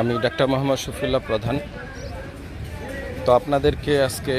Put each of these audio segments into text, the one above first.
আমি ডাক্তার মোহাম্মদ শফিউল্লাহ প্রধান। তো আপনাদেরকে আজকে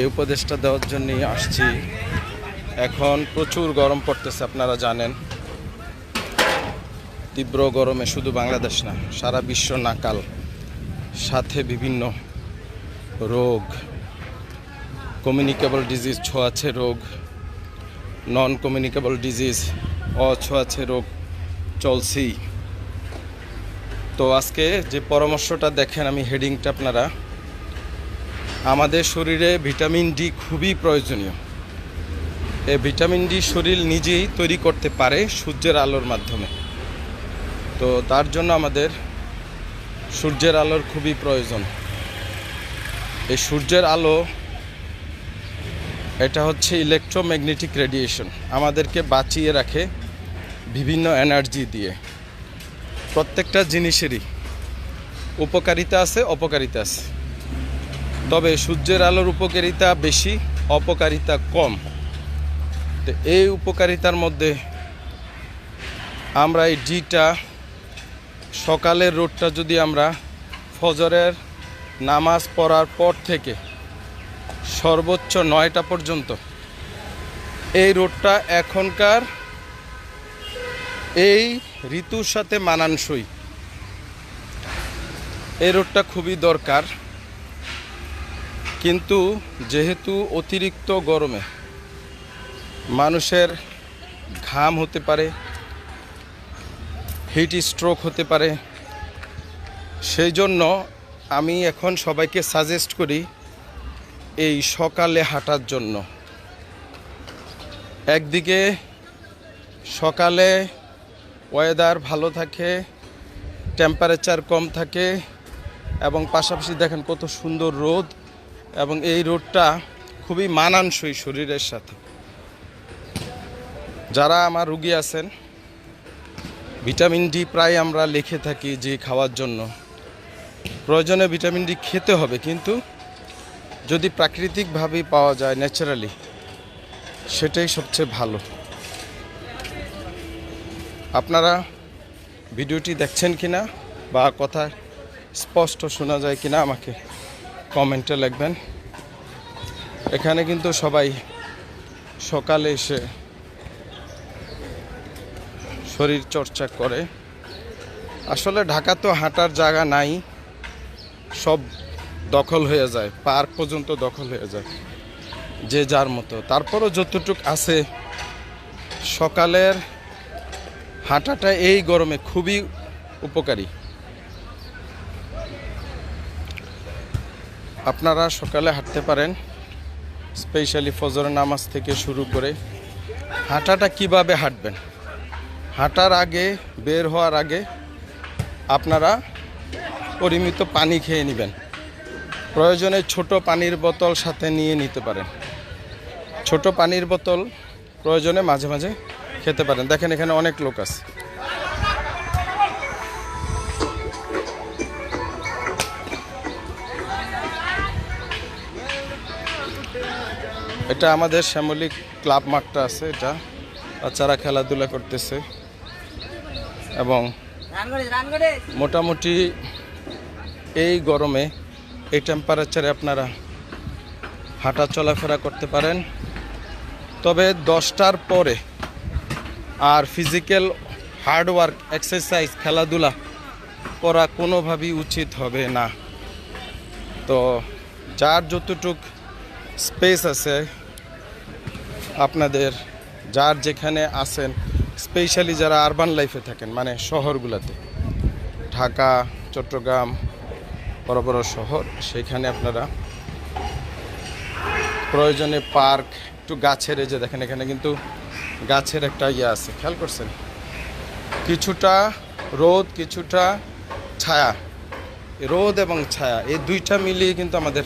এই উপদেশটা দেওয়ার জন্যই আসছি। এখন প্রচুর গরম পড়তেছে, আপনারা জানেন। তীব্র গরমে শুধু বাংলাদেশ না, সারা বিশ্ব নাকাল। সাথে বিভিন্ন রোগ কমিউনিকেবল ডিজিজ ছোঁয়াছে রোগ নন কমিউনিকেবল ডিজিজ অছোঁয়াছে রোগ চলছেই। তো আজকে যে পরামর্শটা দেখেন আমি হেডিংটা আপনারা, আমাদের শরীরে ভিটামিন ডি খুবই প্রয়োজনীয়। এই ভিটামিন ডি শরীর নিজেই তৈরি করতে পারে সূর্যের আলোর মাধ্যমে। তো তার জন্য আমাদের সূর্যের আলোর খুবই প্রয়োজন। এই সূর্যের আলো, এটা হচ্ছে ইলেকট্রোম্যাগনেটিক রেডিয়েশন আমাদেরকে বাঁচিয়ে রাখে বিভিন্ন এনার্জি দিয়ে। প্রত্যেকটা জিনিসেরই উপকারিতা আছে, অপকারিতা আছে। তবে সূর্যের আলোর উপকারিতা বেশি, অপকারিতা কম। তো এই উপকারিতার মধ্যে আমরা এই ডিটা, সকালের রোডটা যদি আমরা ফজরের নামাজ পড়ার পর থেকে সর্বোচ্চ নয়টা পর্যন্ত, এই রোডটা এখনকার এই ঋতুর সাথে মানানসই। এই রোডটা খুবই দরকার। কিন্তু যেহেতু অতিরিক্ত গরমে মানুষের ঘাম হতে পারে হিট স্ট্রোক হতে পারে, সেই জন্য আমি এখন সবাইকে সাজেস্ট করি এই সকালে হাঁটার জন্য। একদিকে সকালে ওয়েদার ভালো থাকে টেম্পারেচার কম থাকে এবং পাশাপাশি দেখেন কত সুন্দর রোদ এবং এই রোদটা খুবই মানানসই শরীরের সাথে। যারা আমার রুগী আছেন, ভিটামিন ডি প্রায় আমরা লিখে থাকি যে খাওয়ার জন্য। প্রয়োজনে ভিটামিন ডি খেতে হবে, কিন্তু যদি প্রাকৃতিকভাবেই পাওয়া যায় ন্যাচারালি সেটাই সবচেয়ে ভালো। আপনারা ভিডিওটি দেখছেন কি না বা কথা স্পষ্ট শোনা যায় কি না আমাকে কমেন্টে লিখবেন। এখানে কিন্তু সবাই সকালে এসে শরীর চর্চা করে। আসলে ঢাকা তো হাঁটার জায়গা নাই, সব দখল হয়ে যায়, পার্ক পর্যন্ত দখল হয়ে যায়, যে যার মতো। তারপরও যতটুক আছে, সকালের হাঁটাটা এই গরমে খুবই উপকারী। আপনারা সকালে হাঁটতে পারেন, স্পেশালি ফজরের নামাজ থেকে শুরু করে। হাঁটাটা কীভাবে হাঁটবেন? হাঁটার আগে, বের হওয়ার আগে আপনারা পরিমিত পানি খেয়ে নেবেন। প্রয়োজনে ছোট পানির বোতল সাথে নিয়ে নিতে পারেন। ছোট পানির বোতল প্রয়োজনে মাঝে মাঝে খেতে পারেন। দেখেন এখানে অনেক লোক আছে। এটা আমাদের শ্যামলী ক্লাব মাঠটা আছে এটা। বাচ্চারা খেলাধুলা করতেছে। এবং মোটামুটি এই গরমে এই টেম্পারেচারে আপনারা হাঁটা চলাফেরা করতে পারেন। তবে দশটার পরে আর ফিজিক্যাল হার্ডওয়ার্ক এক্সারসাইজ খেলাধুলা করা কোনোভাবেই উচিত হবে না। তো যার যতটুক স্পেস আছে, আপনাদের যার যেখানে আছেন স্পেশালি যারা আরবান লাইফে থাকেন মানে শহরগুলোতে, ঢাকা, চট্টগ্রাম, বড় বড় শহর, সেখানে আপনারা প্রয়োজনে পার্ক একটু গাছের যে দেখেন, এখানে কিন্তু গাছের একটা ইয়ে আছে, খেয়াল করছেন? কিছুটা রোদ, কিছুটা ছায়া। রোদ এবং ছায়া, এই দুইটা মিলিয়ে কিন্তু আমাদের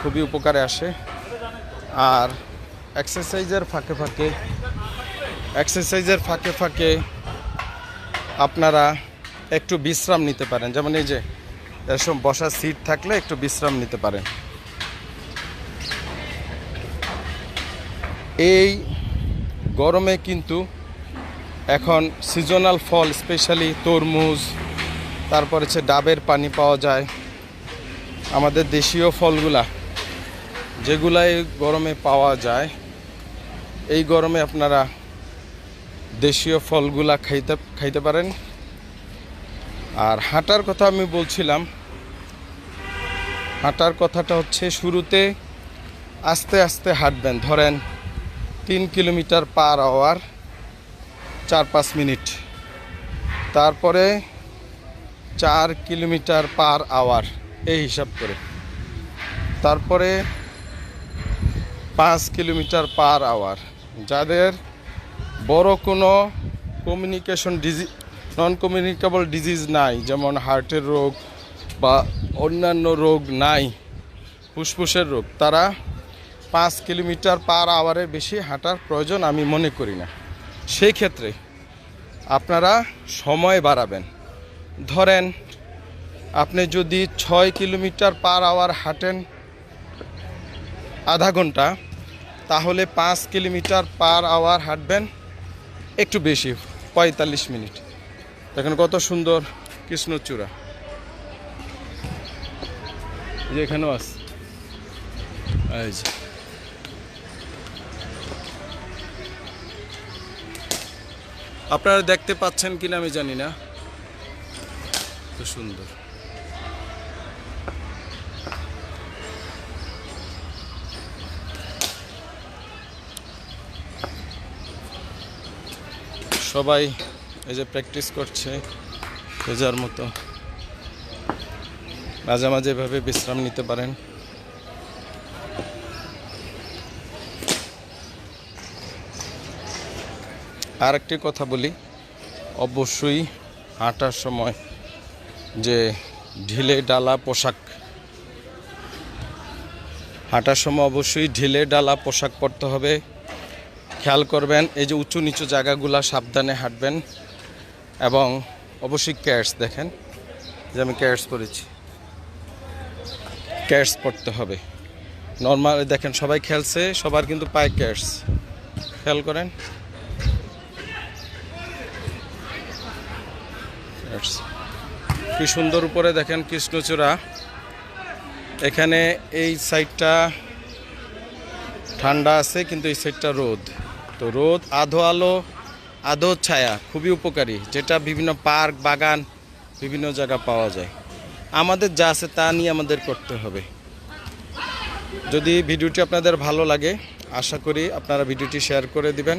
খুবই উপকারে আসে। আর এক্সারসাইজের ফাঁকে ফাঁকে এক্সারসাইজের ফাঁকে ফাঁকে আপনারা একটু বিশ্রাম নিতে পারেন। যেমন এই যে, এরকম বসার সিট থাকলে একটু বিশ্রাম নিতে পারেন। এই গরমে কিন্তু এখন সিজনাল ফল স্পেশালি তরমুজ, তারপর হচ্ছে ডাবের পানি পাওয়া যায়। আমাদের দেশীয় ফলগুলা যেগুলা এই গরমে পাওয়া যায়, এই গরমে আপনারা দেশীয় ফলগুলা খাইতে খাইতে পারেন। আর হাঁটার কথা আমি বলছিলাম, হাঁটার কথাটা হচ্ছে শুরুতে আস্তে আস্তে হাঁটবেন। ধরেন তিন কিলোমিটার পার আওয়ার চার পাঁচ মিনিট। তারপরে চার কিলোমিটার পার আওয়ার, এই হিসাব করে। তারপরে পাঁচ কিলোমিটার পার আওয়ার। যাদের বড় কোনো কমিউনিকেশন ডিজি নন কমিউনিকেবল ডিজিজ নাই, যেমন হার্টের রোগ বা অন্যান্য রোগ নাই, ফুসফুসের রোগ, তারা পাঁচ কিলোমিটার পার আওয়ারের বেশি হাঁটার প্রয়োজন আমি মনে করি না। সেই ক্ষেত্রে আপনারা সময় বাড়াবেন। ধরেন, আপনি যদি ছয় কিলোমিটার পার আওয়ার হাঁটেন আধা ঘণ্টা, তাহলে পাঁচ কিলোমিটার পার আওয়ার হাঁটবেন একটু বেশি, পঁয়তাল্লিশ মিনিট। দেখেন কত সুন্দর কৃষ্ণচূড়া। এই যে এখানেও আছে। এই যে। আপনারা দেখতে পাচ্ছেন কিনা আমি জানি না। তো সুন্দর। সবাই এই যে প্র্যাকটিস করছে যার মতো। মাঝে মাঝে এভাবে বিশ্রাম নিতে পারেন। আর একটি কথা বলি। অবশ্যই হাঁটার সময় যে ঢিলে ডালা পোশাক, হাঁটার সময় অবশ্যই ঢিলে ডালা পোশাক পরতে হবে। খেয়াল করবেন, এই যে উঁচু নিচু জায়গাগুলা সাবধানে হাঁটবেন এবং অবশ্যই ক্যাটস দেখেন, যে আমি ক্যাটস পরেছি। ক্যাটস পরতে হবে। নর্মাল দেখেন সবাই খেলছে, সবার কিন্তু পায়ে ক্যাটস খেয়াল করেন? ক্যাটস কি সুন্দর উপরে দেখেন কৃষ্ণচূড়া। এখানে এই সাইডটা ঠান্ডা আছে, কিন্তু এই সাইডটা রোদ। তো রোদ, আধো আলো, আধো ছায়া, খুবই উপকারী, যেটা বিভিন্ন পার্ক, বাগান, বিভিন্ন জায়গা পাওয়া যায়। আমাদের যা আছে তা নিয়ে আমাদের করতে হবে। যদি ভিডিওটি আপনাদের ভালো লাগে, আশা করি আপনারা ভিডিওটি শেয়ার করে দিবেন।